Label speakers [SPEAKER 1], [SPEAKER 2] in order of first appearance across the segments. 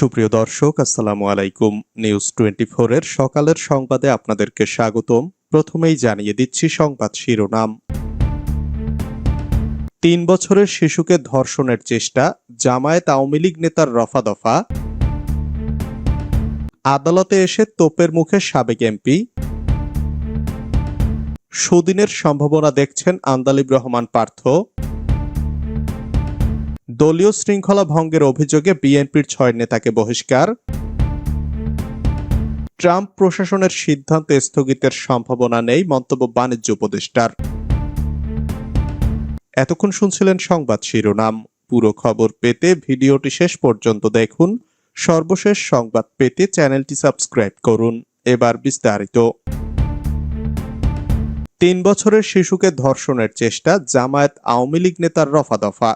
[SPEAKER 1] সুপ্রিয় দর্শক আসসালামু আলাইকুম নিউজ টোয়েন্টি এর সকালের সংবাদে আপনাদেরকে স্বাগতম প্রথমেই জানিয়ে দিচ্ছি সংবাদ শিরোনাম তিন বছরের শিশুকে ধর্ষণের চেষ্টা জামায়াত আওয়ামী লীগ নেতার রফা দফা আদালতে এসে তোপের মুখে সাবেক এমপি সুদিনের সম্ভাবনা দেখছেন আন্দালিব রহমান পার্থ দলীয় শৃঙ্খলা ভঙ্গের অভিযোগে বিএনপির ছয় নেতাকে বহিষ্কার ট্রাম্প প্রশাসনের সিদ্ধান্ত স্থগিতের সম্ভাবনা নেই মন্তব্য বাণিজ্য উপদেষ্টার এতক্ষণ শুনছিলেন সংবাদ শিরোনাম পুরো খবর পেতে ভিডিওটি শেষ পর্যন্ত দেখুন সর্বশেষ সংবাদ পেতে চ্যানেলটি সাবস্ক্রাইব করুন এবার বিস্তারিত তিন বছরের শিশুকে ধর্ষণের চেষ্টা জামায়াত আওয়ামী লীগ নেতার রফা দফা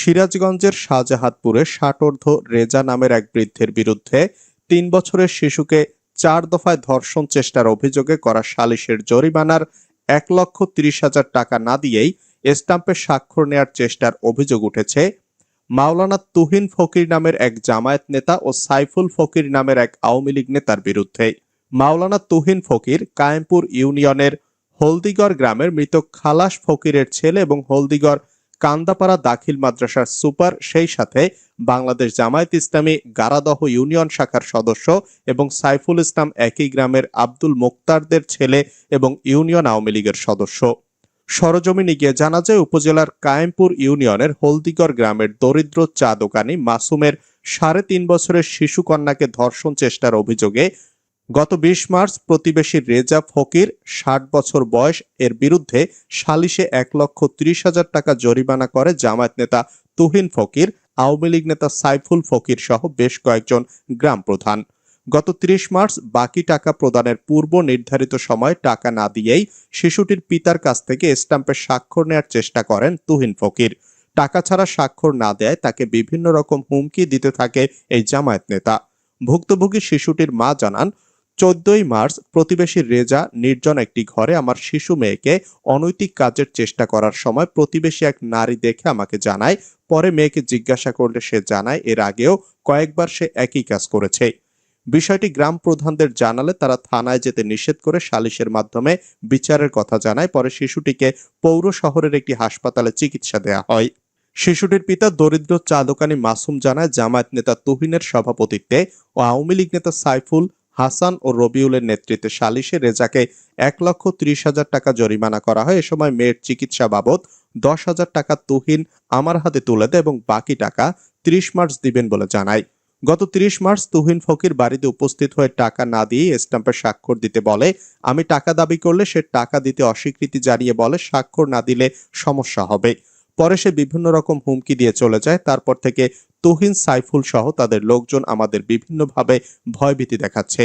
[SPEAKER 1] সিরাজগঞ্জের শাহজাহাদপুরে ষাটর্ধ রেজা নামের এক বৃদ্ধের বিরুদ্ধে তিন বছরের শিশুকে চার দফায় ধর্ষণ চেষ্টার অভিযোগে করা সালিশের জরিমানার এক লক্ষ তিরিশ হাজার টাকা না দিয়েই স্টাম্পে স্বাক্ষর নেয়ার চেষ্টার অভিযোগ উঠেছে মাওলানা তুহিন ফকির নামের এক জামায়াত নেতা ও সাইফুল ফকির নামের এক আওয়ামী লীগ নেতার বিরুদ্ধে মাওলানা তুহিন ফকির কায়েমপুর ইউনিয়নের হলদিগড় গ্রামের মৃত খালাস ফকিরের ছেলে এবং হলদিগড় কান্দাপাড়া দাখিল মাদ্রাসার সুপার সেই সাথে বাংলাদেশ জামায়াত ইসলামী গারাদহ ইউনিয়ন শাখার সদস্য এবং সাইফুল ইসলাম একই গ্রামের আব্দুল মুক্তারদের ছেলে এবং ইউনিয়ন আওয়ামী লীগের সদস্য সরজমিনে গিয়ে জানা যায় উপজেলার কায়েমপুর ইউনিয়নের হলদিগড় গ্রামের দরিদ্র চা দোকানি মাসুমের সাড়ে তিন বছরের শিশু কন্যাকে ধর্ষণ চেষ্টার অভিযোগে গত বিশ মার্চ প্রতিবেশী রেজা ফকির ষাট বছর বয়স এর বিরুদ্ধে সালিশে এক লক্ষ ত্রিশ হাজার টাকা জরিমানা করে জামায়াত নেতা তুহিন ফকির আওয়ামী লীগ নেতা সাইফুল ফকির সহ বেশ কয়েকজন গ্রাম প্রধান গত ত্রিশ মার্চ বাকি টাকা প্রদানের পূর্ব নির্ধারিত সময় টাকা না দিয়েই শিশুটির পিতার কাছ থেকে স্ট্যাম্পের স্বাক্ষর নেয়ার চেষ্টা করেন তুহিন ফকির টাকা ছাড়া স্বাক্ষর না দেয় তাকে বিভিন্ন রকম হুমকি দিতে থাকে এই জামায়াত নেতা ভুক্তভোগী শিশুটির মা জানান চোদ্দই মার্চ প্রতিবেশী রেজা নির্জন একটি ঘরে আমার শিশু মেয়েকে অনৈতিক কাজের চেষ্টা করার সময় প্রতিবেশী এক নারী দেখে আমাকে জানায় পরে মেয়েকে জিজ্ঞাসা করলে সে জানায় এর আগেও কয়েকবার সে একই কাজ করেছে বিষয়টি গ্রাম প্রধানদের জানালে তারা থানায় যেতে নিষেধ করে সালিশের মাধ্যমে বিচারের কথা জানায় পরে শিশুটিকে পৌর শহরের একটি হাসপাতালে চিকিৎসা দেয়া হয় শিশুটির পিতা দরিদ্র চাঁদোকানি দোকানি মাসুম জানায় জামায়াত নেতা তুহিনের সভাপতিত্বে ও আওয়ামী লীগ নেতা সাইফুল হাসান ও রবিউলের নেতৃত্বে সালিশে রেজাকে এক লক্ষ ত্রিশ হাজার টাকা জরিমানা করা হয় এ সময় মেয়ের চিকিৎসা বাবদ দশ হাজার টাকা তুহিন আমার হাতে তুলে দেয় এবং বাকি টাকা ত্রিশ মার্চ দিবেন বলে জানায় গত ত্রিশ মার্চ তুহিন ফকির বাড়িতে উপস্থিত হয়ে টাকা না দিয়ে স্ট্যাম্পে স্বাক্ষর দিতে বলে আমি টাকা দাবি করলে সে টাকা দিতে অস্বীকৃতি জানিয়ে বলে স্বাক্ষর না দিলে সমস্যা হবে পরে সে বিভিন্ন রকম হুমকি দিয়ে চলে যায় তারপর থেকে তহিন সাইফুল সহ তাদের লোকজন আমাদের বিভিন্নভাবে ভয়ভীতি দেখাচ্ছে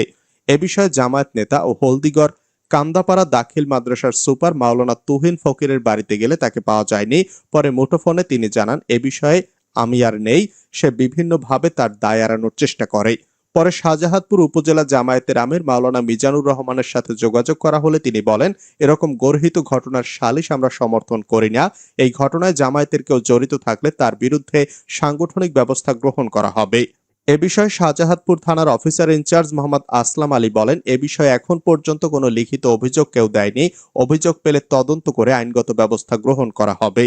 [SPEAKER 1] এ বিষয়ে জামায়াত নেতা ও হলদিগড় কান্দাপাড়া দাখিল মাদ্রাসার সুপার মাওলানা তুহিন ফকিরের বাড়িতে গেলে তাকে পাওয়া যায়নি পরে মুঠোফোনে তিনি জানান এ বিষয়ে আমি আর নেই সে বিভিন্নভাবে তার দায় এড়ানোর চেষ্টা করে পরে শাহজাহাদপুর উপজেলা জামায়াতের আমির মাওলানা মিজানুর রহমানের সাথে যোগাযোগ করা হলে তিনি বলেন এরকম গর্হিত ঘটনার সালিশ আমরা সমর্থন করি না এই ঘটনায় জামায়াতের কেউ জড়িত থাকলে তার বিরুদ্ধে সাংগঠনিক ব্যবস্থা গ্রহণ করা হবে এ বিষয়ে শাহজাহাদপুর থানার অফিসার ইনচার্জ মোহাম্মদ আসলাম আলী বলেন এ বিষয়ে এখন পর্যন্ত কোনো লিখিত অভিযোগ কেউ দেয়নি অভিযোগ পেলে তদন্ত করে আইনগত ব্যবস্থা গ্রহণ করা হবে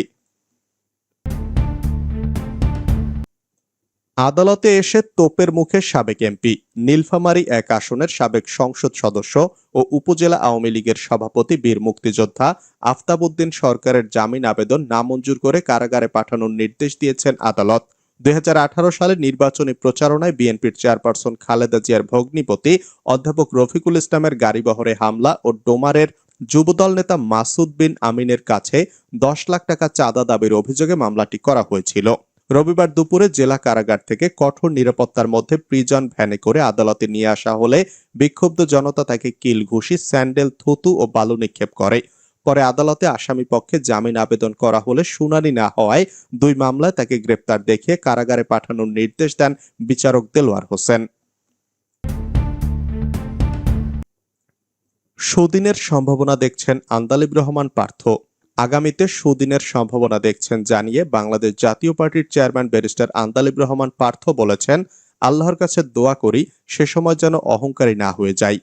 [SPEAKER 1] আদালতে এসে তোপের মুখে সাবেক এমপি নীলফামারী এক আসনের সাবেক সংসদ সদস্য ও উপজেলা আওয়ামী লীগের সভাপতি বীর মুক্তিযোদ্ধা আফতাবউদ্দিন সরকারের জামিন আবেদন নামঞ্জুর করে কারাগারে পাঠানোর নির্দেশ দিয়েছেন আদালত দুই সালে নির্বাচনী প্রচারণায় বিএনপির চেয়ারপারসন খালেদা জিয়ার ভগ্নিপতি অধ্যাপক রফিকুল ইসলামের গাড়িবহরে হামলা ও ডোমারের যুবদল নেতা মাসুদ বিন আমিনের কাছে দশ লাখ টাকা চাঁদা দাবির অভিযোগে মামলাটি করা হয়েছিল রবিবার দুপুরে জেলা কারাগার থেকে কঠোর নিরাপত্তার মধ্যে প্রিজন ভ্যানে করে আদালতে নিয়ে আসা হলে বিক্ষুব্ধ জনতা তাকে কিল ঘুষি স্যান্ডেল থুতু ও বালু নিক্ষেপ করে পরে আদালতে আসামি পক্ষে জামিন আবেদন করা হলে শুনানি না হওয়ায় দুই মামলায় তাকে গ্রেপ্তার দেখিয়ে কারাগারে পাঠানোর নির্দেশ দেন বিচারক দেলোয়ার হোসেন সুদিনের সম্ভাবনা দেখছেন আন্দালিব রহমান পার্থ আগামীতে সুদিনের সম্ভাবনা দেখছেন জানিয়ে বাংলাদেশ জাতীয় পার্টির চেয়ারম্যান ব্যারিস্টার আন্দালিব রহমান পার্থ বলেছেন আল্লাহর কাছে দোয়া করি সে সময় যেন অহংকারী না হয়ে যাই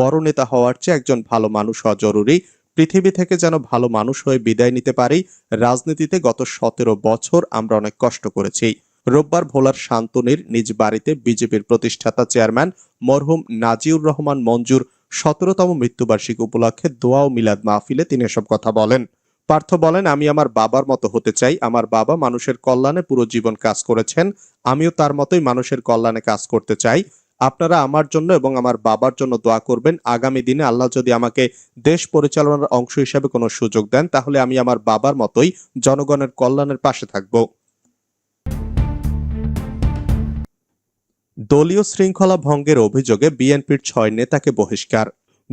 [SPEAKER 1] বড় নেতা হওয়ার চেয়ে একজন ভালো মানুষ হওয়া জরুরি পৃথিবী থেকে যেন ভালো মানুষ হয়ে বিদায় নিতে পারি রাজনীতিতে গত সতেরো বছর আমরা অনেক কষ্ট করেছি রোববার ভোলার শান্তনির নিজ বাড়িতে বিজেপির প্রতিষ্ঠাতা চেয়ারম্যান মরহুম নাজিউর রহমান মঞ্জুর সতেরোতম মৃত্যুবার্ষিকী উপলক্ষে দোয়া ও মিলাদ মাহফিলে তিনি এসব কথা বলেন পার্থ বলেন আমি আমার বাবার মতো হতে চাই আমার বাবা মানুষের কল্যাণে পুরো জীবন কাজ করেছেন আমিও তার মতোই মানুষের কল্যাণে কাজ করতে চাই আপনারা আমার জন্য এবং আমার বাবার জন্য দোয়া করবেন আগামী দিনে আল্লাহ যদি আমাকে দেশ পরিচালনার অংশ হিসেবে কোনো সুযোগ দেন তাহলে আমি আমার বাবার মতোই জনগণের কল্যাণের পাশে থাকব দলীয় শৃঙ্খলা ভঙ্গের অভিযোগে বিএনপির ছয় নেতাকে বহিষ্কার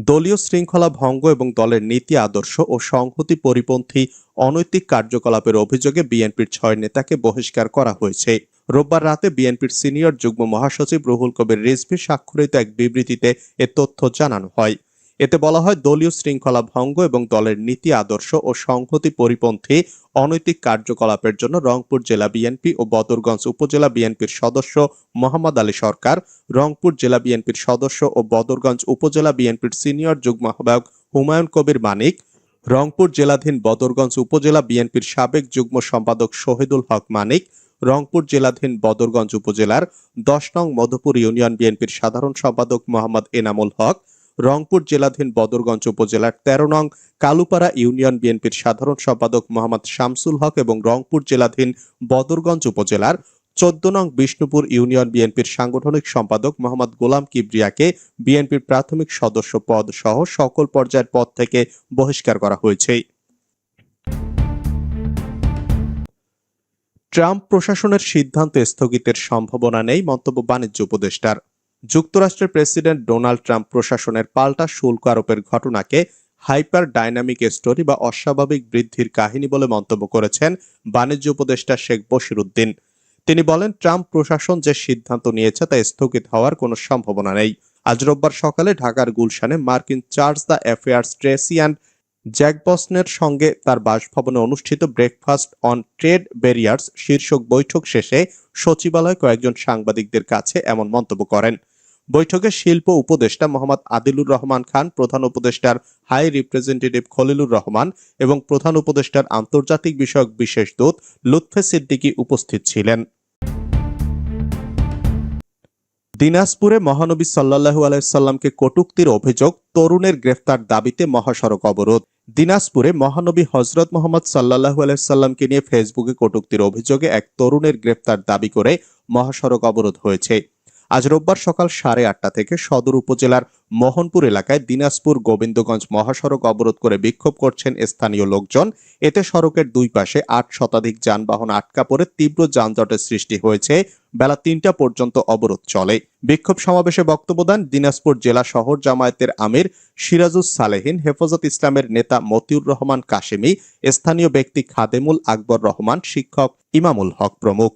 [SPEAKER 1] দলীয় শৃঙ্খলা ভঙ্গ এবং দলের নীতি আদর্শ ও সংহতি পরিপন্থী অনৈতিক কার্যকলাপের অভিযোগে বিএনপির ছয় নেতাকে বহিষ্কার করা হয়েছে রোববার রাতে বিএনপির সিনিয়র যুগ্ম মহাসচিব রুহুল কবির রিজভি স্বাক্ষরিত এক বিবৃতিতে এ তথ্য জানানো হয় এতে বলা হয় দলীয় শৃঙ্খলা ভঙ্গ এবং দলের নীতি আদর্শ ও সংহতি পরিপন্থী অনৈতিক কার্যকলাপের জন্য রংপুর জেলা বিএনপি ও বদরগঞ্জ উপজেলা বিএনপির সদস্য মোহাম্মদ আলী সরকার রংপুর জেলা বিএনপির সদস্য ও বদরগঞ্জ উপজেলা বিএনপির সিনিয়র যুগ্ম আহ্বায়ক হুমায়ুন কবির মানিক রংপুর জেলাধীন বদরগঞ্জ উপজেলা বিএনপির সাবেক যুগ্ম সম্পাদক শহীদুল হক মানিক রংপুর জেলাধীন বদরগঞ্জ উপজেলার দশ নং মধুপুর ইউনিয়ন বিএনপির সাধারণ সম্পাদক মোহাম্মদ এনামুল হক রংপুর জেলাধীন বদরগঞ্জ উপজেলার তেরো নং কালুপাড়া ইউনিয়ন বিএনপির সাধারণ সম্পাদক মোহাম্মদ শামসুল হক এবং রংপুর জেলাধীন বদরগঞ্জ উপজেলার চোদ্দ নং বিষ্ণুপুর ইউনিয়ন বিএনপির সাংগঠনিক সম্পাদক মোহাম্মদ গোলাম কিবরিয়াকে বিএনপির প্রাথমিক সদস্য পদ সহ সকল পর্যায়ের পদ থেকে বহিষ্কার করা হয়েছে ট্রাম্প প্রশাসনের সিদ্ধান্ত স্থগিতের সম্ভাবনা নেই মন্তব্য বাণিজ্য উপদেষ্টার যুক্তরাষ্ট্রের প্রেসিডেন্ট ডোনাল্ড ট্রাম্প প্রশাসনের পাল্টা শুল্ক আরোপের ঘটনাকে হাইপার ডাইনামিক স্টোরি বা অস্বাভাবিক বৃদ্ধির কাহিনী বলে মন্তব্য করেছেন বাণিজ্য উপদেষ্টা শেখ বশির উদ্দিন তিনি বলেন ট্রাম্প প্রশাসন যে সিদ্ধান্ত নিয়েছে তা স্থগিত হওয়ার কোনো সম্ভাবনা নেই আজ রোববার সকালে ঢাকার গুলশানে মার্কিন charge d' affaires Tracy Ann জ্যাক বসনের সঙ্গে তার বাসভবনে অনুষ্ঠিত ব্রেকফাস্ট অন ট্রেড ব্যারিয়ার্স শীর্ষক বৈঠক শেষে সচিবালয় কয়েকজন সাংবাদিকদের কাছে এমন মন্তব্য করেন বৈঠকে শিল্প উপদেষ্টা মোহাম্মদ আদিলুর রহমান খান প্রধান উপদেষ্টার হাই রিপ্রেজেন্টেটিভ খলিলুর রহমান এবং প্রধান উপদেষ্টার আন্তর্জাতিক বিষয়ক বিশেষ দূত লুৎফে সিদ্দিকি উপস্থিত ছিলেন দিনাজপুরে মহানবী সাল্লাহু আলাইসাল্লামকে কটুক্তির অভিযোগ তরুণের গ্রেফতার দাবিতে মহাসড়ক অবরোধ দিনাজপুরে মহানবী হজরত মোহাম্মদ সাল্লাহু আলাইসাল্লামকে নিয়ে ফেসবুকে কটুক্তির অভিযোগে এক তরুণের গ্রেফতার দাবি করে মহাসড়ক অবরোধ হয়েছে আজ রোববার সকাল সাড়ে আটটা থেকে সদর উপজেলার মোহনপুর এলাকায় দিনাজপুর গোবিন্দগঞ্জ মহাসড়ক অবরোধ করে বিক্ষোভ করছেন স্থানীয় লোকজন এতে সড়কের দুই পাশে আট শতাধিক যানবাহন আটকা পড়ে তীব্র যানজটের সৃষ্টি হয়েছে বেলা তিনটা পর্যন্ত অবরোধ চলে বিক্ষোভ সমাবেশে বক্তব্য দেন দিনাজপুর জেলা শহর জামায়াতের আমির সিরাজুজ সালেহিন হেফাজত ইসলামের নেতা মতিউর রহমান কাশেমি স্থানীয় ব্যক্তি খাদেমুল আকবর রহমান শিক্ষক ইমামুল হক প্রমুখ